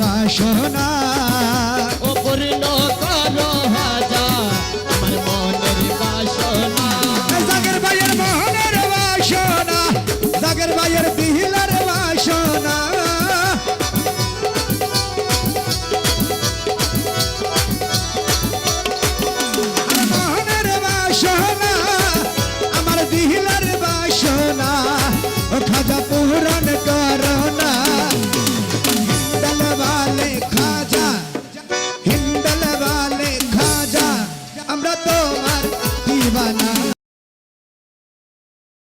বাসনা। ও পূর্ণ করো আমার মনের বাসনা। জাগের ভাইয়ের মোহনের বাসনা জাগের ভাইয়ের দিহিলার বাসনা। আমার বাসনা। আমরা তোমার দিবানা।